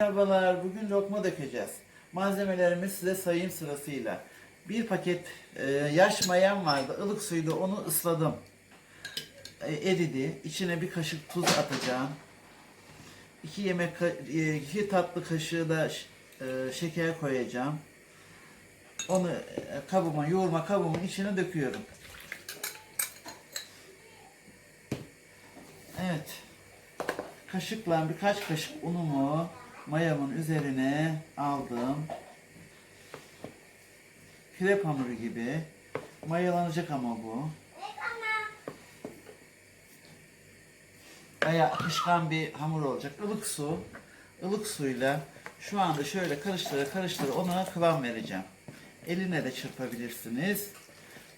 Merhabalar, bugün lokma dökeceğiz. Malzemelerimiz size sayayım sırasıyla. Bir paket e, yaş mayam vardı, ılık suyla onu ısladım. E, eridi. İçine bir kaşık tuz atacağım. İki yemek, ka- e, iki tatlı kaşığı da e, şeker koyacağım. Onu e, kabıma, yoğurma kabımın içine döküyorum. Evet. Kaşıkla birkaç kaşık unumu mayamın üzerine aldım. Krep hamuru gibi. Mayalanacak ama bu. Baya akışkan bir hamur olacak. Ilık su. ılık suyla şu anda şöyle karıştıra karıştıra ona kıvam vereceğim. Eline de çırpabilirsiniz.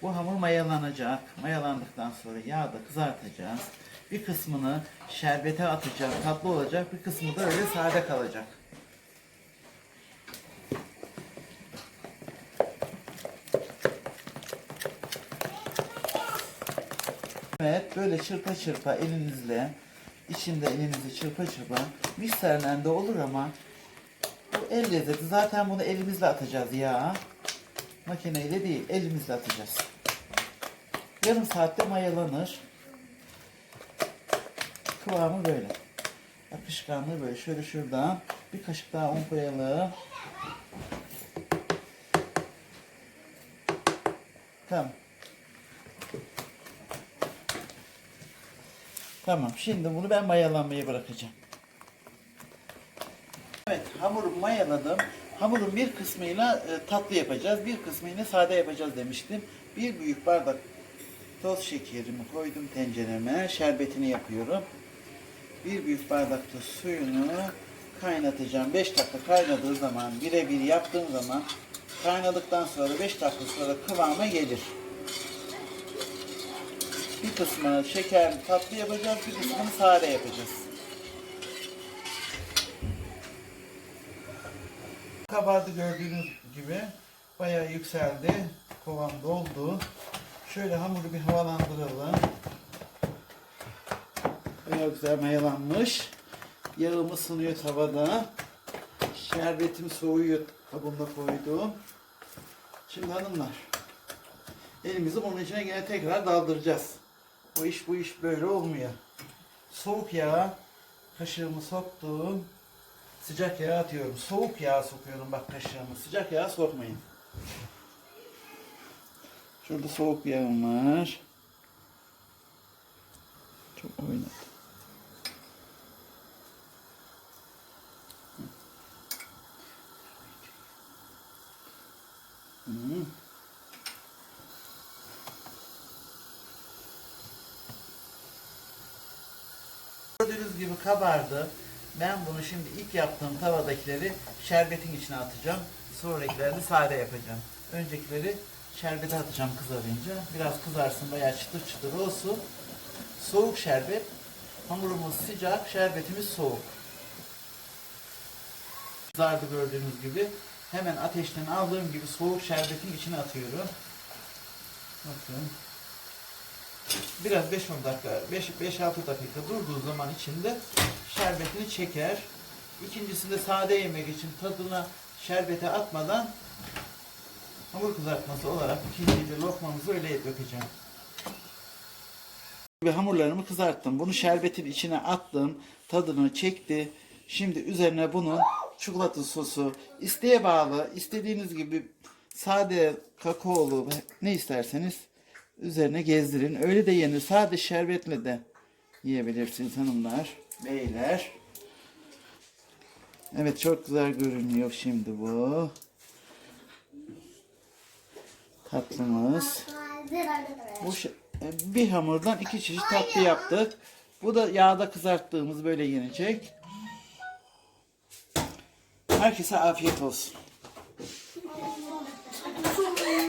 Bu hamur mayalanacak. Mayalandıktan sonra yağda kızartacağız. Bir kısmını şerbete atacağım. Tatlı olacak. Bir kısmı da öyle sade kalacak. Evet böyle çırpa çırpa elinizle içinde elinizi çırpa çırpa mikserden de olur ama bu el lezzeti zaten bunu elimizle atacağız ya. Makineyle değil elimizle atacağız. Yarım saatte mayalanır. Kıvamı böyle. Akışkanlığı böyle. Şöyle şuradan bir kaşık daha un koyalım. Tamam. Tamam. Şimdi bunu ben mayalanmaya bırakacağım. Evet, hamuru mayaladım. Hamurun bir kısmıyla e, tatlı yapacağız, bir kısmıyla sade yapacağız demiştim. Bir büyük bardak toz şekerimi koydum tencereme, şerbetini yapıyorum. Bir büyük bardakta suyunu kaynatacağım. 5 dakika kaynadığı zaman, birebir yaptığım zaman kaynadıktan sonra 5 dakika sonra kıvama gelir. Bir kısmını şeker tatlı yapacağız, bir kısmını sade yapacağız. Kabardı gördüğünüz gibi. Bayağı yükseldi. Kovan doldu. Şöyle hamuru bir havalandıralım. Bayağı güzel mayalanmış. Yağım ısınıyor tavada. Şerbetim soğuyor. Kabımda koydum. Şimdi hanımlar. Elimizi bunun içine yine tekrar daldıracağız. Bu iş bu iş böyle olmuyor. Soğuk yağ kaşığımı soktum. Sıcak yağ atıyorum. Soğuk yağ sokuyorum bak kaşığımı. Sıcak yağ sokmayın. Şurada soğuk yağım var. Çok oynadı. Gördüğünüz gibi kabardı. Ben bunu şimdi ilk yaptığım tavadakileri şerbetin içine atacağım. Sonrakilerini sade yapacağım. Öncekileri şerbete atacağım kızarınca. Biraz kızarsın bayağı çıtır çıtır olsun. Soğuk şerbet. Hamurumuz sıcak, şerbetimiz soğuk. Kızardı gördüğünüz gibi. Hemen ateşten aldığım gibi soğuk şerbetin içine atıyorum. Bakın. Biraz 5-10 dakika, 5-6 dakika durduğu zaman içinde şerbetini çeker. İkincisinde sade yemek için tadına şerbete atmadan hamur kızartması olarak ikinci bir lokmamızı öyle dökeceğim. Ve hamurlarımı kızarttım. Bunu şerbetin içine attım. Tadını çekti. Şimdi üzerine bunun çikolata sosu isteğe bağlı. istediğiniz gibi sade kakaolu ne isterseniz üzerine gezdirin. Öyle de yenir. Sade şerbetle de yiyebilirsiniz hanımlar, beyler. Evet çok güzel görünüyor şimdi bu. Tatlımız. Bu e, bir hamurdan iki çeşit tatlı yaptık. Bu da yağda kızarttığımız böyle yenecek. Herkese afiyet olsun.